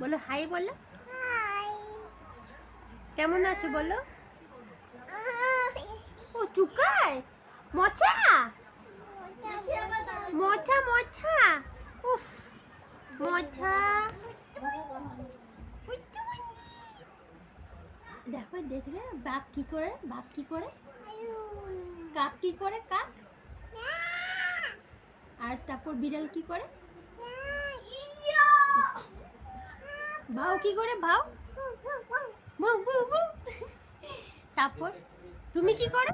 বলো, হাই বলো। কেমন আছো বলো? ও চুকায় মশা মশা মশা উফ উচ্চু। দেখো দেখলে বাঘ কি করে বাঘ কি করে? কাক কি করে, কাক? আর তারপর বিড়াল কি করে? ভাও কি করে ভাও। তারপর তুমি কি করো?